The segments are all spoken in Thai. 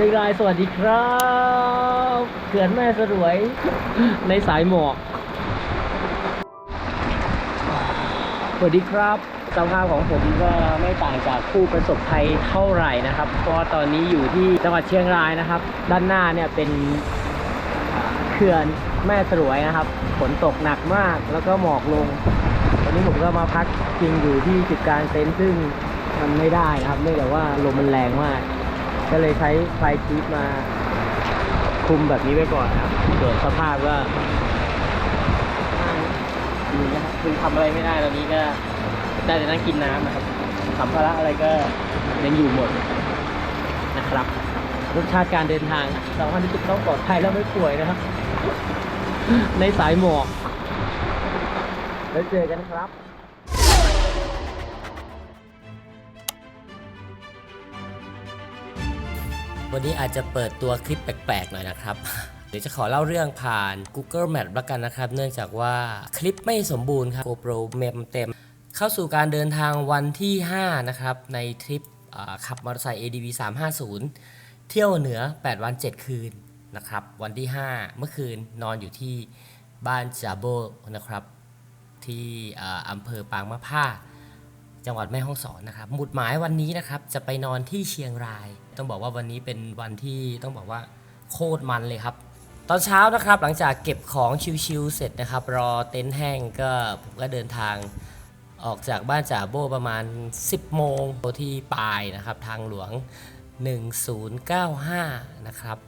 ชียงรายสวัสดีครับเขื่อนแม่สรวย ในสายหมอก สวัสดีครับสภาพของผมก็ไม่ต่างจากผู้ประสบภัยเท่าไหร่นะครับเพราะตอนนี้อยู่ที่จังหวัดเชียงรายนะครับ ด้านหน้าเนี่ยเป็นเขื่อนแม่สรวยนะครับฝนตกหนักมากแล้วก็หมอกลงวันนี้ผมก็มาพักจริงอยู่ที่จุดกลางเต็นท์ซึ่งมันไม่ได้นะครับเนื่องจากว่าลมมันแรงมาก ก็เลยใช้ไฟชีตมาคุมแบบนี้ไว้ก่อนนะครับส่วนสภาพก็ดีนะครับคือทำอะไรไม่ได้ตอนนี้ก็ได้แต่นั่งกินน้ำนะครับสัมภาระอะไรก็ยังอยู่หมดนะครับรสชาติการเดินทางสำคัญที่สุดต้องปลอดภัยแล้วไม่ป่วยนะครับ ในสายหมอกแล้วเจอกันครับ วันนี้อาจจะเปิดตัวคลิปแปลกๆหน่อยนะครับ เดี๋ยวจะขอเล่าเรื่องผ่าน Google Map ละกันนะครับ เนื่องจากว่าคลิปไม่สมบูรณ์ครับ GoPro เมมเต็ม เข้าสู่การเดินทางวันที่ 5 นะครับ ในทริปขับมอเตอร์ไซค์ ADV 350 เที่ยวเหนือ 8 วัน 7 คืนนะครับ วันที่ 5 เมื่อคืนนอนอยู่ที่บ้านจาโบนะครับ ที่อำเภอปางมะผ้า จังหวัดแม่ฮ่องสอนนะครับหมุดหมายวันนี้นะครับจะไปนอนที่เชียงราย ต้องบอกว่าวันนี้เป็นวันที่ต้องบอกว่าโคตรมันเลยครับ ตอนเช้านะครับหลังจากเก็บของชิวๆเสร็จนะครับ รอเต็นท์แห้งก็ผมก็เดินทางออกจากบ้านจ่าโบประมาณ 10 โมงที่ปายนะครับ ทางหลวง 1095 นะครับ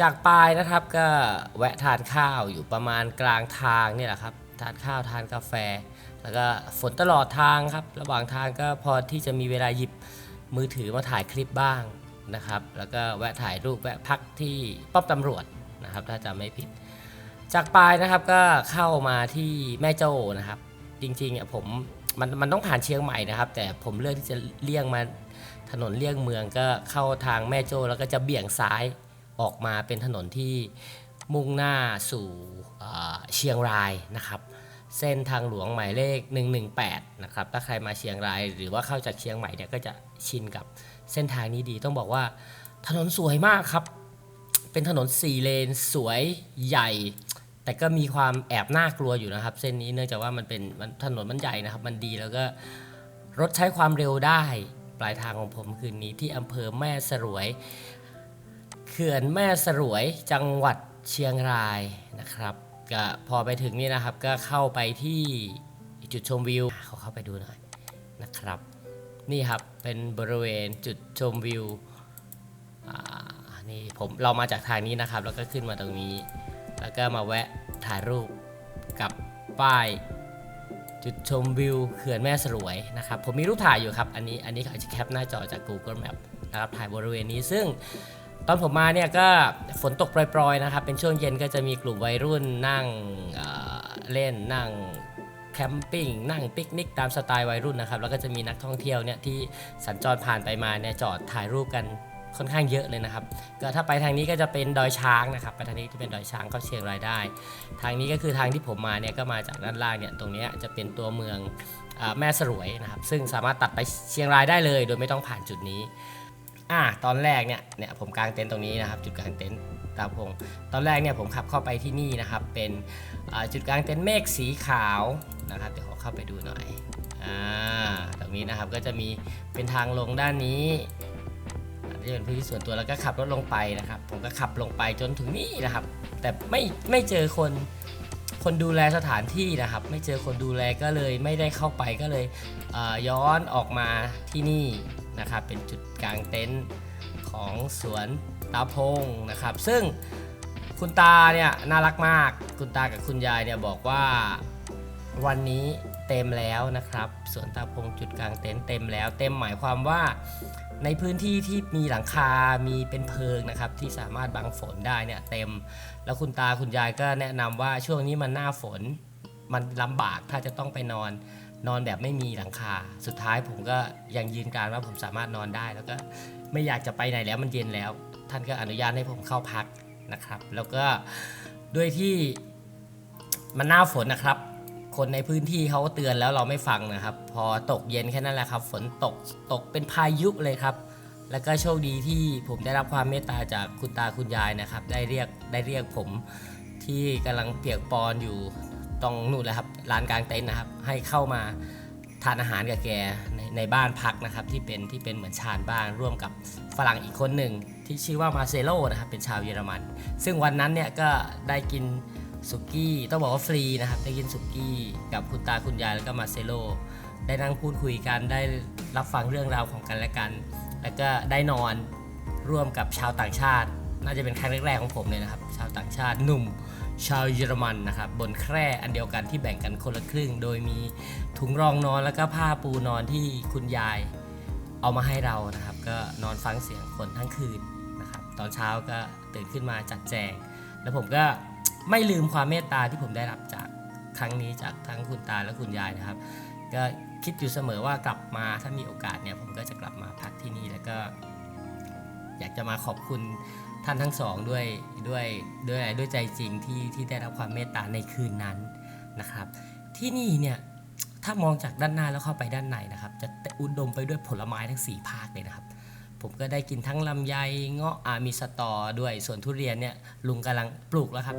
จากปายนะครับก็แวะทานข้าวอยู่ประมาณกลางทางเนี่ยแหละครับ ทานข้าวทานกาแฟ แล้วก็ฝนตลอดทางครับ ระหว่างทางก็พอที่จะมีเวลาหยิบมือถือมาถ่ายคลิปบ้างนะครับ แล้วก็แวะถ่ายรูปแวะพักที่ป้อมตำรวจนะครับ ถ้าจำไม่ผิด จากปลายนะครับก็เข้ามาที่แม่โจ้นะครับ จริงๆอะผมมันมันต้องผ่านเชียงใหม่นะครับ แต่ผมเลือกที่จะเลี่ยงมาถนนเลี่ยงเมืองก็เข้าทางแม่โจ้แล้วก็จะเบี่ยงซ้ายออกมาเป็นถนนที่มุ่งหน้าสู่เชียงรายนะครับ เส้นทางหลวงหมายเลข 118 นะครับ ถ้าใครมาเชียงราย หรือว่าเข้าจากเชียงใหม่เนี่ยก็จะชินกับเส้นทางนี้ดี ต้องบอกว่าถนนสวยมากครับ เป็นถนน4เลนสวยใหญ่ แต่ก็มีความแอบน่ากลัวอยู่นะครับ เส้นนี้เนื่องจากว่ามันเป็นมันถนนมันใหญ่นะครับ มันดีแล้วก็รถใช้ความเร็วได้ ปลายทางของผมคืนนี้ที่อำเภอแม่สรวย เขื่อนแม่สรวยจังหวัดเชียงรายนะครับ ก็พอไปถึงนี่นะครับ ก็เข้าไปที่จุดชมวิวขอเข้าไปดูหน่อยนะครับ นี่ครับเป็นบริเวณจุดชมวิวนี่ผมเรามาจากทางนี้นะครับ แล้วก็ขึ้นมาตรงนี้ แล้วก็มาแวะถ่ายรูปกับป้ายจุดชมวิวเขื่อนแม่สรวยนะครับ ผมมีรูปถ่ายอยู่ครับ อันนี้อันนี้อาจจะแคปหน้าจอจาก Google Map นะครับถ่ายบริเวณนี้ซึ่ง ตอนผมมาเนี่ยก็ฝนตกปรอยๆนะครับ เป็นช่วงเย็นก็จะมีกลุ่มวัยรุ่นนั่งเเล่นนั่งแคมปิ้งนั่งปิกนิกตามสไตล์วัยรุ่นนะครับ แล้วก็จะมีนักท่องเที่ยวเนี่ยที่สัญจรผ่านไปมาเนี่ยจอดถ่ายรูปกันค่อนข้างเยอะเลยนะครับ ก็ถ้าไปทางนี้ก็จะเป็นดอยช้างนะครับ ไปทางนี้จะเป็นดอยช้างเข้าเชียงรายได้ ทางนี้ก็คือทางที่ผมมาเนี่ยก็มาจากด้านล่างเนี่ยตรงนี้จะเป็นตัวเมืองอแม่สรวยนะครับ ซึ่งสามารถตัดไปเชียงรายได้เลย โดยไม่ต้องผ่านจุดนี้ อ่าตอนแรกเนี่ยเนี่ยผมกางเต็นท์ตรงนี้นะครับจุดกางเต็นท์ตาพงตอนแรกเนี่ยผมขับเข้าไปที่นี่นะครับ เป็นจุดกางเต็นท์เมฆสีขาวนะครับเดี๋ยวขอเข้าไปดูหน่อยอ่าตรงนี้นะครับก็จะมีเป็นทางลงด้านนี้ที่เป็นพื้นที่ส่วนตัวแล้วก็ขับรถลงไปนะครับ ผมก็ขับลงไปจนถึงนี่นะครับ แต่ไม่ไม่เจอคนคนดูแลสถานที่นะครับ ไม่เจอคนดูแลก็เลยไม่ได้เข้าไปก็เลยเย้อนออกมาที่นี่ นะครับ เป็นจุดกลางเต็นท์ของสวนตาพงนะครับ ซึ่งคุณตาเนี่ยน่ารักมาก คุณตากับคุณยายเนี่ยบอกว่าวันนี้เต็มแล้วนะครับสวนตาพงจุดกลางเต็นท์เต็มแล้ว เต็มหมายความว่าในพื้นที่ที่มีหลังคา มีเป็นเพิงนะครับ ที่สามารถบังฝนได้เนี่ยเต็ม แล้วคุณตาคุณยายก็แนะนำว่าช่วงนี้มันหน้าฝน มันลำบากถ้าจะต้องไปนอน นอนแบบไม่มีหลังคา สุดท้ายผมก็ยังยืนการว่าผมสามารถนอนได้ แล้วก็ไม่อยากจะไปไหนแล้วมันเย็นแล้ว ท่านก็อนุญาตให้ผมเข้าพักนะครับ แล้วก็ด้วยที่มันหน้าฝนนะครับ คนในพื้นที่เขาก็เตือนแล้วเราไม่ฟังนะครับ พอตกเย็นแค่นั้นแหละครับ ฝนตกตกเป็นพายุเลยครับ แล้วก็โชคดีที่ผมได้รับความเมตตาจากคุณตาคุณยายนะครับ ได้เรียกได้เรียกผมที่กำลังเปียกปอนอยู่ ตรงนู่นแหละครับร้านกลางเต็นท์นะครับ ให้เข้ามาทานอาหารกับแกในในบ้านพักนะครับ ที่เป็นที่เป็นเหมือนชานบ้านร่วมกับฝรั่งอีกคนหนึ่งที่ชื่อว่ามาเซโลนะครับเป็นชาวเยอรมัน ซึ่งวันนั้นเนี่ยก็ได้กินสุกี้ต้องบอกว่าฟรีนะครับได้กินสุกี้กับคุณตาคุณยายแล้วก็มาเซโลได้นั่งพูดคุยกันได้รับฟังเรื่องราวของกันและกัน แล้วก็ได้นอนร่วมกับชาวต่างชาติ น่าจะเป็นครั้งแรกๆของผมเลยนะครับ ชาวต่างชาติหนุ่ม ชาวเยอรมันนะครับบนแคร่อันเดียวกันที่แบ่งกันคนละครึ่ง โดยมีถุงรองนอนแล้วก็ผ้าปูนอนที่คุณยายเอามาให้เรานะครับ ก็นอนฟังเสียงฝนทั้งคืนนะครับ ตอนเช้าก็ตื่นขึ้นมาจัดแจง แล้วผมก็ไม่ลืมความเมตตาที่ผมได้รับจากครั้งนี้จากทั้งคุณตาและคุณยายนะครับ ก็คิดอยู่เสมอว่ากลับมาถ้ามีโอกาสเนี่ยผมก็จะกลับมาพักที่นี่แล้วก็ อยากจะมาขอบคุณ ท่านทั้งสองด้วยด้วยด้วยอะไรด้วยใจจริงที่ที่ได้รับความเมตตาในคืนนั้นนะครับ ที่นี่เนี่ยถ้ามองจากด้านหน้าแล้วเข้าไปด้านในนะครับ จะอุดมไปด้วยผลไม้ทั้ง 4 ภาคเลยนะครับ ผมก็ได้กินทั้งลำไยเงาะอามีสตอด้วยส่วนทุเรียนเนี่ยลุงกำลังปลูกแล้วครับ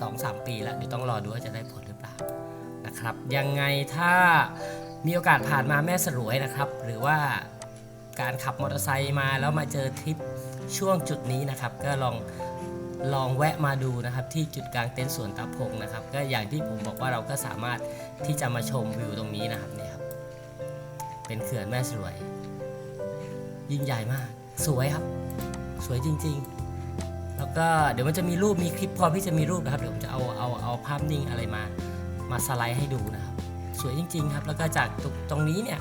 สองสามปีแล้วเดี๋ยวต้องรอดูว่าจะได้ผลหรือเปล่านะครับ ยังไงถ้ามีโอกาสผ่านมาแม่สรวยนะครับ หรือว่าการขับมอเตอร์ไซค์มาแล้วมาเจอทริป ช่วงจุดนี้นะครับ ก็ลองลองแวะมาดูนะครับ ที่จุดกลางเต็นท์สวนตาพงนะครับ ก็อย่างที่ผมบอกว่าเราก็สามารถที่จะมาชมวิวตรงนี้นะครับเนี่ยครับเป็นเขื่อนแม่สวย ยิ่งใหญ่มาก สวยครับ สวยจริง ๆ แล้วก็เดี๋ยวมันจะมีรูปมีคลิปพร้อมที่จะมีรูปนะครับเดี๋ยวผมจะเอาเอาเอาภาพนิ่งอะไรมามาสไลด์ให้ดูนะครับ สวยจริง ๆ ครับ แล้วก็จากตรงนี้เนี่ย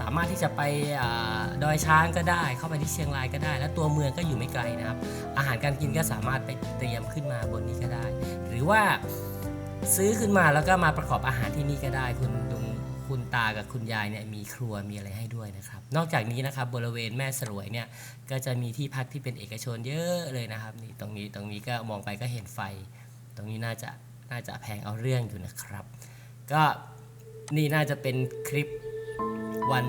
สามารถที่จะไปอดอยช้างก็ได้ เข้าไปที่เชียงรายก็ได้ แล้วตัวเมืองก็อยู่ไม่ไกลนะครับ อาหารการกินก็สามารถไปเตรียมขึ้นมาบนนี้ก็ได้ หรือว่าซื้อขึ้นมาแล้วก็มาประกอบอาหารที่นี่ก็ได้ คุณลุงคุณตากับคุณยายเนี่ยมีครัวมีอะไรให้ด้วยนะครับ นอกจากนี้นะครับบริเวณแม่สรวยเนี่ยก็จะมีที่พักที่เป็นเอกชนเยอะเลยนะครับนี่ตรงนี้ตรงนี้ก็มองไปก็เห็นไฟ ตรงนี้น่าจะน่าจะแพงเอาเรื่องอยู่นะครับ ก็นี่น่าจะเป็นคลิป วัน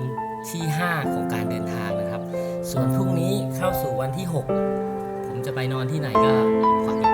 ที่ 5 ของการเดินทางนะครับ ส่วนพรุ่งนี้เข้าสู่วันที่ 6 ผมจะไปนอนที่ไหนก็ฝากติด